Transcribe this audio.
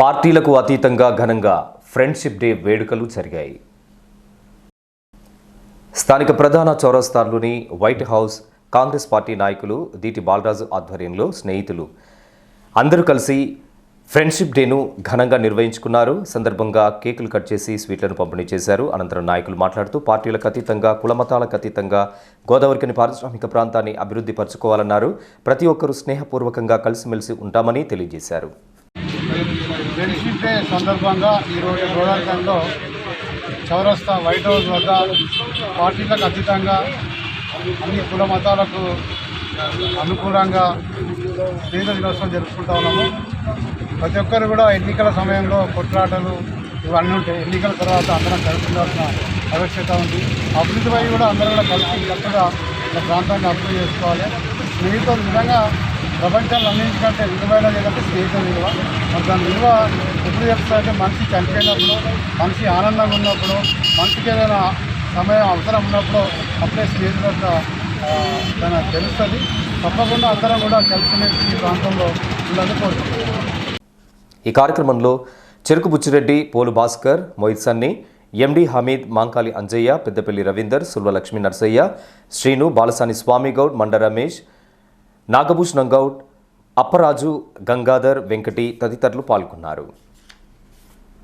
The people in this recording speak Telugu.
పార్టీలకు అతీతంగా ఘనంగా ఫ్రెండ్షిప్ డే వేడుకలు జరిగాయి. స్థానిక ప్రధాన చౌరస్తాలోని వైట్ హౌస్ కాంగ్రెస్ పార్టీ నాయకులు దీటి బాలరాజు ఆధ్వర్యంలో స్నేహితులు అందరూ కలిసి ఫ్రెండ్షిప్ డేను ఘనంగా నిర్వహించుకున్నారు. సందర్భంగా కేకులు కట్ చేసి స్వీట్లను పంపిణీ చేశారు. అనంతరం నాయకులు మాట్లాడుతూ పార్టీలకు అతీతంగా కులమతాలకు అతీతంగా గోదావరికని పారిశ్రామిక ప్రాంతాన్ని అభివృద్ధి పరచుకోవాలన్నారు. ప్రతి ఒక్కరూ స్నేహపూర్వకంగా కలిసిమెలిసి ఉంటామని తెలియజేశారు. ఫ్రెండ్షిప్ డే సందర్భంగా ఈరోజు గోదావరిలో చౌరస్తా వైట్ హౌస్ వద్ద పార్టీలకు అతీతంగా అన్ని కుల మతాలకు అనుకూలంగా స్నేహితుల దినోత్సవం జరుపుకుంటా ఉన్నాము. ప్రతి ఒక్కరు కూడా ఎన్నికల సమయంలో కొట్లాటలు ఇవన్నీ ఉంటాయి. ఎన్నికల తర్వాత అందరం కలిసి ఉండాల్సిన ఆవశ్యకత ఉంది. అభివృద్ధి కూడా అందరం కూడా కలిసి చక్కగా మన ప్రాంతాన్ని అభివృద్ధి చేసుకోవాలి. మిగతా నిజంగా ప్రపంచంలో అన్నింటికంటే విలువైనది ఏంటంటే స్నేహితుల విలువ. మరి దాని విలువ ఎప్పుడు చెప్తారంటే మనిషి చనిపోయినప్పుడు మనిషి ఆనందంగా ఉన్నప్పుడు మనిషికి ఏదైనా సమయం అవసరం ఉన్నప్పుడు అప్పుడే స్నేహితుల యొక్క దాని తెలుస్తుంది. తప్పకుండా అందరం కూడా కలిసిమెలిసి ఈ ప్రాంతంలో ఉండాలని కోరుకుంటున్నాం. ఈ కార్యక్రమంలో చెరుకు బుచ్చిరెడ్డి పోలు భాస్కర్ మొహిత్ సన్ని ఎండి హమీద్ మాంకాలి అంజయ్య పెద్దపల్లి రవీందర్ సుల్వ లక్ష్మీ నర్సయ్య శ్రీను బాలసాని స్వామి గౌడ్ మండ రమేష్ నాగభూషణం గౌడ్ అప్పరాజు గంగాధర్ వెంకటి తదితరులు పాల్గొన్నారు.